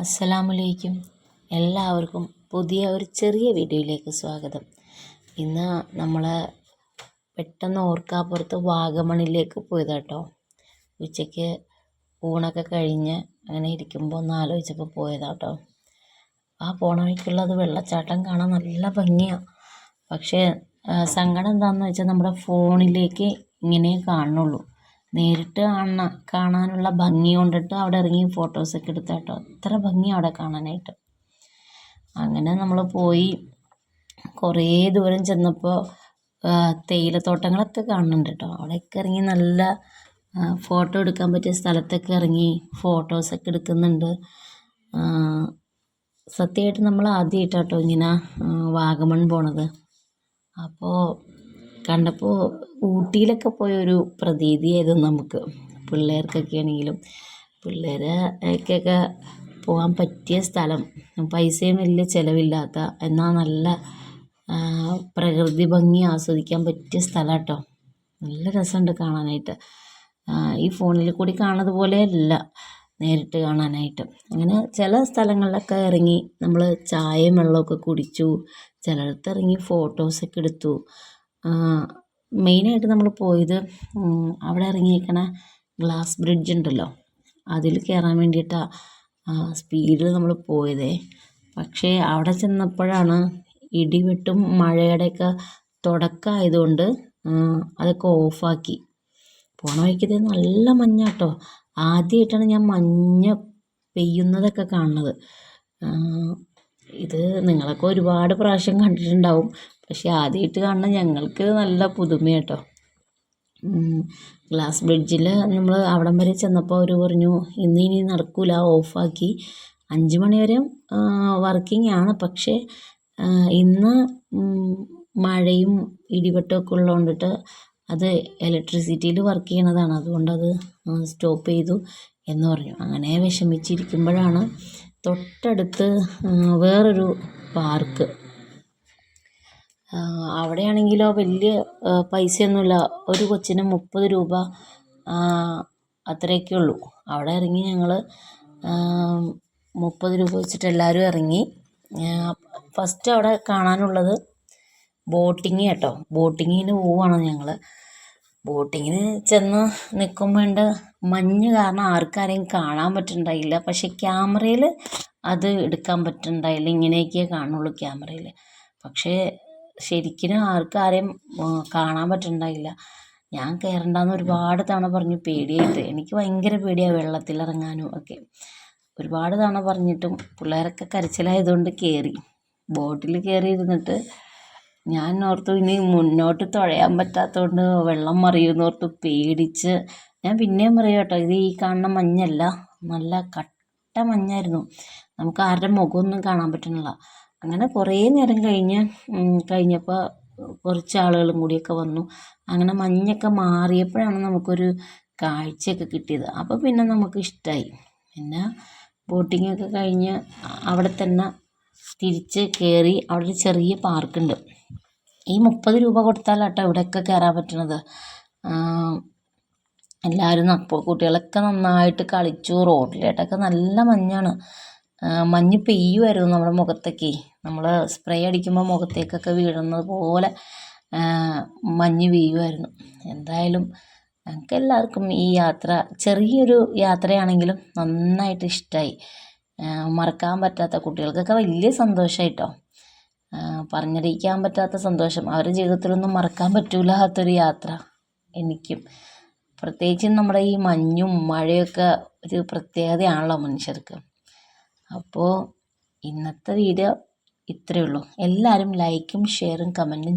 അസ്സലാമലൈക്കും. എല്ലാവർക്കും പുതിയ ഒരു ചെറിയ വീഡിയോയിലേക്ക് സ്വാഗതം. ഇന്ന് നമ്മൾ പെട്ടെന്ന് ഓർക്കാപ്പുറത്ത് വാഗമണിലേക്ക് പോയതാട്ടോ ഉച്ചയ്ക്ക് ഊണൊക്കെ കഴിഞ്ഞ് അങ്ങനെ ഇരിക്കുമ്പോൾ ഒന്ന് ആലോചിച്ചപ്പോൾ പോയതാട്ടോ ആ പോണ വഴിക്കുള്ളത് വെള്ളച്ചാട്ടം കാണാൻ നല്ല ഭംഗിയാണ് പക്ഷേ സങ്കടം എന്താണെന്ന് വെച്ചാൽ നമ്മുടെ ഫോണിലേക്ക് ഇങ്ങനെ കാണുന്നുള്ളൂ. നേരിട്ട് കാണുന്ന കാണാനുള്ള ഭംഗി കൊണ്ടിട്ട് അവിടെ ഇറങ്ങി ഫോട്ടോസൊക്കെ എടുത്ത അത്ര ഭംഗി അവിടെ കാണാനായിട്ട്. അങ്ങനെ നമ്മൾ പോയി. കുറേ ദൂരം ചെന്നപ്പോൾ തേയിലത്തോട്ടങ്ങളൊക്കെ കാണുന്നുണ്ട് കേട്ടോ അവിടെയൊക്കെ ഇറങ്ങി നല്ല ഫോട്ടോ എടുക്കാൻ പറ്റിയ സ്ഥലത്തൊക്കെ ഇറങ്ങി ഫോട്ടോസൊക്കെ എടുക്കുന്നുണ്ട്. സത്യമായിട്ട് നമ്മൾ ആദ്യമായിട്ടാട്ടോ ഇങ്ങനെ വാഗമൺ പോണത്. അപ്പോൾ കണ്ടപ്പോൾ ഊട്ടിയിലൊക്കെ പോയൊരു പ്രതീതിയായിരുന്നു നമുക്ക്. പിള്ളേർക്കൊക്കെ ആണെങ്കിലും പിള്ളേരൊക്കെ പോകാൻ പറ്റിയ സ്ഥലം. പൈസയും വലിയ ചിലവില്ലാത്ത എന്നാൽ നല്ല പ്രകൃതി ഭംഗി ആസ്വദിക്കാൻ പറ്റിയ സ്ഥലം കേട്ടോ നല്ല രസമുണ്ട് കാണാനായിട്ട്. ഈ ഫോണിൽ കൂടി കാണുന്നത് പോലെ അല്ല നേരിട്ട് കാണാനായിട്ട്. അങ്ങനെ ചില സ്ഥലങ്ങളിലൊക്കെ ഇറങ്ങി നമ്മൾ ചായയും വെള്ളമൊക്കെ കുടിച്ചു ചിലയിടത്ത് ഇറങ്ങി ഫോട്ടോസൊക്കെ എടുത്തു. മെയിനായിട്ട് നമ്മൾ പോയത് അവിടെ ഇറങ്ങിയിരിക്കണ ഗ്ലാസ് ബ്രിഡ്ജ് ഉണ്ടല്ലോ. അതിൽ കയറാൻ വേണ്ടിയിട്ടാണ് സ്പീഡിൽ നമ്മൾ പോയതേ. പക്ഷേ അവിടെ ചെന്നപ്പോഴാണ് ഇടിവെട്ടും മഴയുടെയൊക്കെ തുടക്കമായതുകൊണ്ട് അതൊക്കെ ഓഫാക്കി. പോണ വഴിക്കത് നല്ല മഞ്ഞാട്ടോ. ആദ്യമായിട്ടാണ് ഞാൻ മഞ്ഞ പെയ്യുന്നതൊക്കെ കാണുന്നത്. ഇത് നിങ്ങളൊക്കെ ഒരുപാട് പ്രാവശ്യം കണ്ടിട്ടുണ്ടാവും. പക്ഷേ ആദ്യമായിട്ട് കാണുന്ന ഞങ്ങൾക്ക് നല്ല പുതുമയാണ് കേട്ടോ ഗ്ലാസ് ബ്രിഡ്ജിൽ നമ്മൾ അവിടം വരെ ചെന്നപ്പോൾ അവർ പറഞ്ഞു ഇന്ന് ഇനി നടക്കില്ല ഓഫാക്കി. അഞ്ച് മണിവരെ വർക്കിംഗ് ആണ്. പക്ഷേ ഇന്ന് മഴയും ഇടിവെട്ടമൊക്കെ ഉള്ളതുകൊണ്ടിട്ട് അത് ഇലക്ട്രിസിറ്റിയിൽ വർക്ക് ചെയ്യണതാണ്. അത് സ്റ്റോപ്പ് ചെയ്തു എന്ന് പറഞ്ഞു. അങ്ങനെ വിഷമിച്ചിരിക്കുമ്പോഴാണ് തൊട്ടടുത്ത് വേറൊരു പാർക്ക് അവിടെയാണെങ്കിലോ വലിയ പൈസയൊന്നുമില്ല. ഒരു കൊച്ചിന് മുപ്പത് രൂപ അത്രയൊക്കെ ഉള്ളൂ. അവിടെ ഇറങ്ങി ഞങ്ങൾ മുപ്പത് രൂപ വെച്ചിട്ട് എല്ലാവരും ഇറങ്ങി. ഫസ്റ്റ് അവിടെ കാണാനുള്ളത് ബോട്ടിങ് കേട്ടോ. ബോട്ടിങ്ങിന് പോവുകയാണ് ഞങ്ങൾ ബോട്ടിങ്ങിന് ചെന്ന് നിൽക്കുമ്പോണ്ട് മഞ്ഞ് കാരണം ആർക്കാരെയും കാണാൻ പറ്റുന്നുണ്ടായില്ല പക്ഷെ ക്യാമറയിൽ അത് എടുക്കാൻ പറ്റുന്നുണ്ടായില്ല ഇങ്ങനെയൊക്കെയേ കാണുള്ളൂ ക്യാമറയിൽ പക്ഷേ ശരിക്കും ആർക്കും ആരെയും കാണാൻ പറ്റുന്നുണ്ടായില്ല ഞാൻ കയറണ്ടെന്ന് ഒരുപാട് തവണ പറഞ്ഞു പേടിയായിട്ട്. എനിക്ക് ഭയങ്കര പേടിയാണ് വെള്ളത്തിലിറങ്ങാനും ഒക്കെ. ഒരുപാട് തവണ പറഞ്ഞിട്ടും പിള്ളേരൊക്കെ കരച്ചിലായതുകൊണ്ട് കയറി ബോട്ടിൽ കയറി ഇരുന്നിട്ട് ഞാൻ ഓർത്തു ഇനി മുന്നോട്ട് തുഴയാൻ പറ്റാത്തതുകൊണ്ട് വെള്ളം മറിയുമെന്ന് ഓർത്ത് പേടിച്ച്. ഞാൻ പിന്നെയും പറയാം കേട്ടോ ഇത് ഈ കാണുന്ന മഞ്ഞല്ല. നല്ല കട്ട മഞ്ഞായിരുന്നു. നമുക്ക് ആരുടെ മുഖമൊന്നും കാണാൻ പറ്റുന്നില്ല അങ്ങനെ കുറേ നേരം കഴിഞ്ഞ് കഴിഞ്ഞപ്പോൾ കുറച്ച് ആളുകളും കൂടിയൊക്കെ വന്നു. അങ്ങനെ മഞ്ഞൊക്കെ മാറിയപ്പോഴാണ് നമുക്കൊരു കാഴ്ചയൊക്കെ കിട്ടിയത്. അപ്പോൾ പിന്നെ നമുക്ക് ഇഷ്ടമായി പിന്നെ ബോട്ടിങ്ങൊക്കെ കഴിഞ്ഞ് അവിടെ തന്നെ തിരിച്ച് കയറി അവിടെ ഒരു ചെറിയ പാർക്കുണ്ട്. ഈ മുപ്പത് രൂപ കൊടുത്താലാട്ടോ ഇവിടെയൊക്കെ കയറാൻ പറ്റണത്. എല്ലാവരും അപ്പോൾ കുട്ടികളൊക്കെ നന്നായിട്ട് കളിച്ചു. റോഡിലേട്ടൊക്കെ നല്ല മഞ്ഞാണ്. മഞ്ഞ് പെയ്യുമായിരുന്നു നമ്മുടെ മുഖത്തൊക്കെ. നമ്മൾ സ്പ്രേ അടിക്കുമ്പോൾ മുഖത്തേക്കൊക്കെ വീഴുന്നത് പോലെ മഞ്ഞ് പെയ്യുമായിരുന്നു എന്തായാലും ഞങ്ങൾക്ക് എല്ലാവർക്കും ഈ യാത്ര ചെറിയൊരു യാത്രയാണെങ്കിലും നന്നായിട്ട് ഇഷ്ടമായി മറക്കാൻ പറ്റാത്ത കുട്ടികൾക്കൊക്കെ വലിയ സന്തോഷമായിട്ടോ പറഞ്ഞറിയിക്കാൻ പറ്റാത്ത സന്തോഷം. അവരുടെ ജീവിതത്തിലൊന്നും മറക്കാൻ പറ്റൂലാത്തൊരു യാത്ര എനിക്കും. പ്രത്യേകിച്ചും നമ്മുടെ ഈ മഞ്ഞും മഴയൊക്കെ ഒരു പ്രത്യേകതയാണല്ലോ മനുഷ്യർക്ക്. അപ്പോൾ ഇന്നത്തെ വീഡിയോ ഇത്രയേ ഉള്ളൂ. എല്ലാവരും ലൈക്കും ഷെയറും കമന്റും